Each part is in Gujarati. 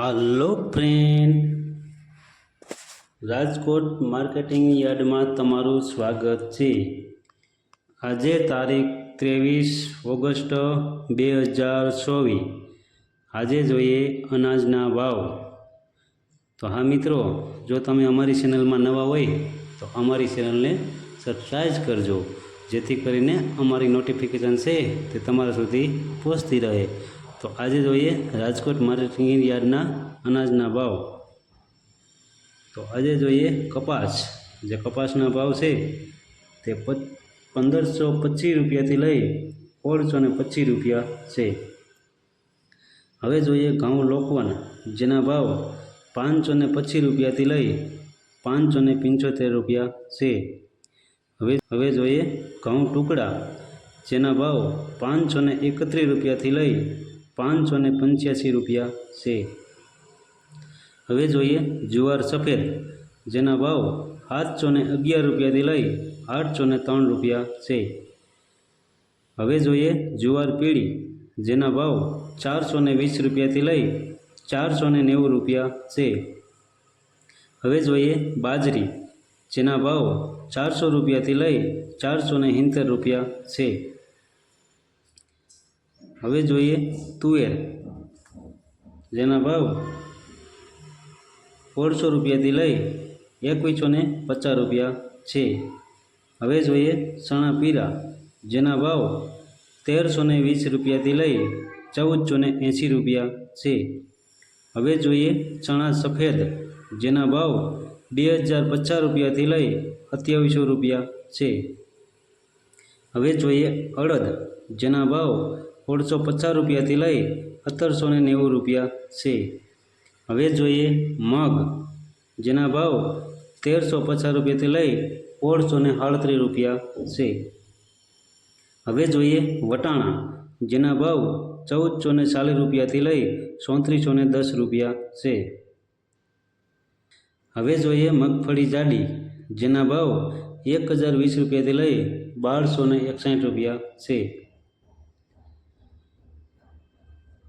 હાલો ફ્રેન્ડ. રાજકોટ માર્કેટિંગ યાર્ડમાં તમારું સ્વાગત છે. આજે તારીખ ત્રેવીસ ઓગસ્ટ બે હજાર ચોવીસ. આજે જોઈએ અનાજના ભાવ. તો હા મિત્રો, જો તમે અમારી ચેનલમાં નવા હોય, તો અમારી ચેનલને સબસ્ક્રાઈબ કરજો. જેથી કરીને અમારી નોટિફિકેશન છે તે તમારા સુધી પહોંચતી રહે. તો આજે જોઈએ રાજકોટ માર્કેટિંગ યાર્ડના અનાજના ભાવ. તો આજે જોઈએ કપાસ. જે કપાસના ભાવ છે તે પંદરસો પચીસ રૂપિયાથી લઈ સોળસો ને પચીસ રૂપિયા છે. હવે જોઈએ ઘઉં લોકવન. જેના ભાવ પાંચસો ને પચીસ રૂપિયાથી લઈ પાંચસો ને પંચોતેર રૂપિયા છે. હવે હવે જોઈએ ઘઉં ટુકડા. જેના ભાવ પાંચસો ને એકત્રીસ રૂપિયાથી લઈ પાંચસો ને પંચ્યાસી રૂપિયા છે. હવે જોઈએ જુવાર સફેદ, જેના ભાવ સાતસો ને અગિયાર રૂપિયાથી લઈ આઠસો ને ત્રણ રૂપિયા છે. હવે જોઈએ જુવાર પીળી, જેના ભાવ ચારસો ને વીસ રૂપિયાથી લઈ ચારસો ને નેવું રૂપિયા છે. હવે જોઈએ બાજરી, જેના ભાવ ચારસો રૂપિયાથી લઈ ચારસો ને રૂપિયા છે. હવે જોઈએ તુવેર. જેના ભાવ સોળસો રૂપિયાથી લઈ એકવીસો ને પચાસ રૂપિયા છે. હવે જોઈએ ચણા પીરા, જેના ભાવ તેરસો ને વીસ રૂપિયાથી લઈ ચૌદસો ને એંસી રૂપિયા છે. હવે જોઈએ ચણા સફેદ, જેના ભાવ બે હજાર પચાસ રૂપિયાથી લઈ સત્યાવીસો રૂપિયા છે. હવે જોઈએ અડદ, જેના ભાવ સોળસો પચાસ રૂપિયાથી લઈ સત્તરસો ને નેવું રૂપિયા છે. હવે જોઈએ મગ, જેના ભાવ તેરસો પચાસ રૂપિયાથી લઈ સોળસો ને સાડત્રીસ રૂપિયા છે. હવે જોઈએ વટાણા, જેના ભાવ ચૌદસો ને ચાલીસ રૂપિયાથી લઈ ચોત્રીસો ને દસ રૂપિયા છે. હવે જોઈએ મગફળી જાડી, જેના ભાવ એક હજાર વીસ રૂપિયાથી લઈ બારસો ને એકસાઠ રૂપિયા છે.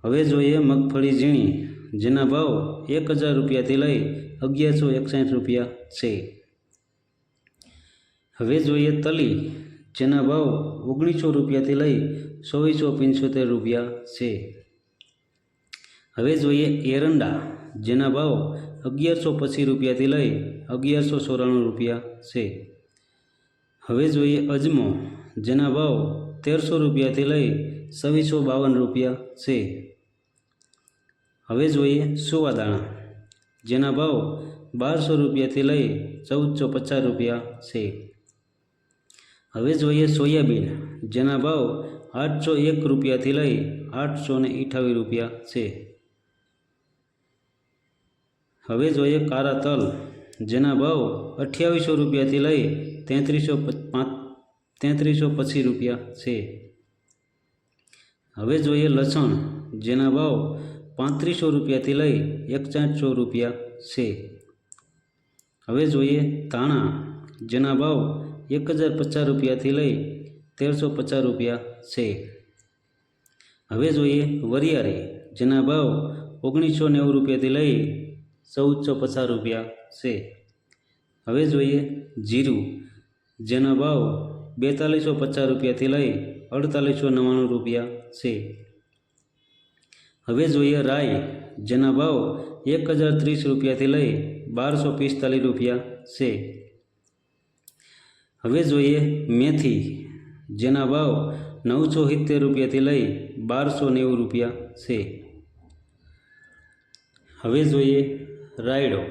હવે જોઈએ મગફળી ઝીણી, જેના ભાવ એક હજાર રૂપિયાથી લઈ અગિયારસો એકસાઠ રૂપિયા છે. હવે જોઈએ તલી, જેના ભાવ ઓગણીસો રૂપિયાથી લઈ ચોવીસો પંચોતેર રૂપિયા છે. હવે જોઈએ એરંડા, જેના ભાવ અગિયારસો પચીસ રૂપિયાથી લઈ અગિયારસો ચોરાણું રૂપિયા છે. હવે જોઈએ અજમો, જેના ભાવ તેરસો રૂપિયાથી લઈ છવ્વીસો બાવન રૂપિયા છે. હવે જોઈએ સુવાદાણા જેના ભાવ બારસો રૂપિયાથી લઈ ચૌદસો પચાસ રૂપિયા છે. હવે જોઈએ સોયાબીન, જેના ભાવ આઠસો એક રૂપિયાથી લઈ આઠસો ને અઠાવીસ રૂપિયા છે. હવે જોઈએ કારા તલ, જેના ભાવ અઠ્યાવીસો રૂપિયાથી લઈ તેત્રીસો તેત્રીસો પચીસ રૂપિયા છે. હવે જોઈએ લસણ, જેના ભાવ પાંત્રીસો રૂપિયાથી લઈ એકસાઠસો રૂપિયા છે. હવે જોઈએ ધાણા, જેના ભાવ એક હજાર પચાસ રૂપિયાથી લઈ તેરસો પચાસ રૂપિયા છે. હવે જોઈએ વરિયાળી, જેના ભાવ ઓગણીસો નેવું રૂપિયાથી લઈ ચૌદસો પચાસ રૂપિયા છે. હવે જોઈએ જીરું, જેના ભાવ બેતાલીસો પચાસ રૂપિયાથી લઈ અડતાલીસો નવ્વાણું રૂપિયા છે. હવે જોઈએ રાય. જેના ભાવ એક હજાર ત્રીસ રૂપિયાથી લઈ બારસો પિસ્તાલીસ રૂપિયા છે. હવે જોઈએ મેથી. જેના ભાવ નવસો સિત્તેર રૂપિયાથી લઈ બારસો નેવું રૂપિયા છે. હવે જોઈએ રાયડો.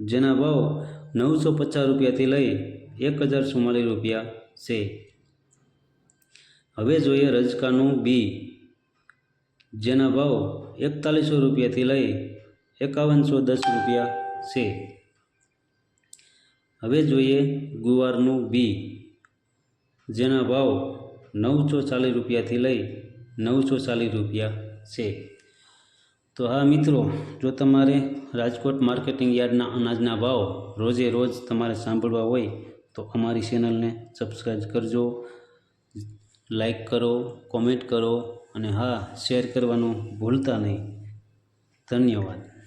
જેના ભાવ નવસો પચાસ રૂપિયાથી લઈ એક હજાર ચુમ્માલીસ રૂપિયા છે. હવે જોઈએ રજકાનું બી. જેના ભાવ એકતાલીસો રૂપિયાથી લઈ એકાવનસો દસ રૂપિયા છે. હવે જોઈએ ગુવારનું બી. જેના ભાવ નવસો ચાલીસ રૂપિયાથી લઈ નવસો ચાલીસ રૂપિયા છે. તો હા મિત્રો, જો તમારે રાજકોટ માર્કેટિંગ યાર્ડના અનાજના ભાવ રોજે રોજ તમારે સાંભળવા હોય તો અમારી ચેનલને સબસ્ક્રાઈબ કરજો. લાઈક કરો કોમેન્ટ કરો અને હા શેર કરવાનું ભૂલતા નહીં. ધન્યવાદ.